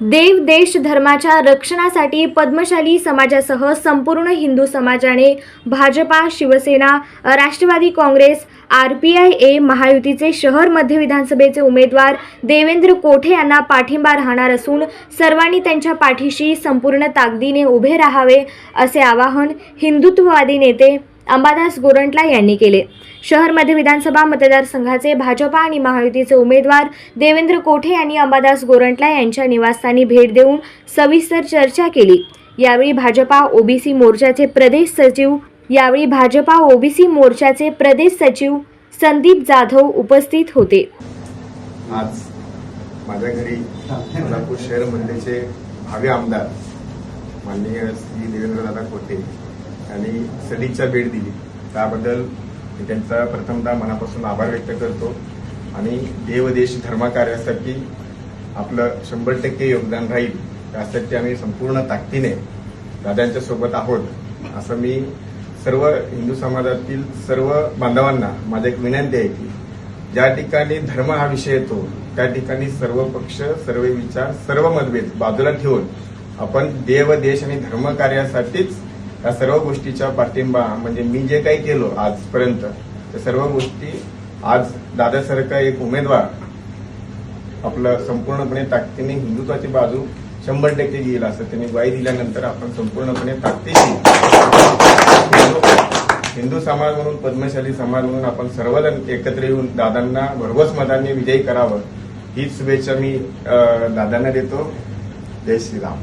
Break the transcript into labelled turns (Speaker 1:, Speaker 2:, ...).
Speaker 1: देव देश धर्माच्या रक्षणासाठी पद्मशाली समाजासह संपूर्ण हिंदू समाजाने Bhajpa Shivsena Rashtravadi Congress R P I A महायुतीचे शहर मध्य विधानसभेचे उमेदवार देवेंद्र कोठे यांना पाठिंबा राहणार असून सर्वांनी त्यांच्या पाठीशी संपूर्ण ताकदीने उभे राहावे असे आवाहन हिंदुत्ववादी नेते अंबादास गोरंटला यांनी केले. शहरमध्ये विधानसभा मतदारसंघाचे भाजपा आणि महायुतीचे उमेदवार देवेंद्र कोठे यांनी अंबादास गोरंटला यांच्या निवासस्थानी भेट देऊन सविस्तर चर्चा केली. यावेळी भाजपा ओबीसी मोर्चाचे प्रदेश सचिव यावेळी भाजपा ओबीसी मोर्चाचे प्रदेश सचिव संदीप जाधव उपस्थित होते.
Speaker 2: आज माझ्या घरी कोल्हापूर शहर मंडळचे भावी आमदार माननीय श्री देवेंद्रदादा कोटे आणि सदिच्छा भेट दिली. त्याबद्दल मी त्यांचा प्रथमतः मनापासून आभार व्यक्त करतो. आणि देवदेश धर्मकार्यासाठी आपलं शंभर टक्के योगदान राहील त्यासाठी आम्ही संपूर्ण ताकदीने दादांच्या सोबत आहोत असं मी सर्व हिंदू समाजातील सर्व बांधवांना माझी एक विनंती आहे की ज्या ठिकाणी धर्म हा विषय येतो त्या ठिकाणी सर्व पक्ष सर्व विचार सर्व मतभेद बाजूला ठेवून आपण देव देश आणि धर्म कार्यासाठीच या सर्व गोष्टीचा पाठिंबा म्हणजे मी जे काही केलो आजपर्यंत त्या सर्व गोष्टी आज दादासारखा एक उमेदवार आपलं संपूर्णपणे ताकदीने हिंदुत्वाची बाजू शंभर टक्के घेईल असं त्यांनी ग्वाही दिल्यानंतर आपण संपूर्णपणे ताकदीशी हिंदू- हिंदू समाज म्हणून पद्मशाली समाज म्हणून आपण सर्वजण एकत्र येऊन दादांना भरघोस मतांनी विजयी करावं हीच शुभेच्छा मी दादांना देतो. जय श्रीराम.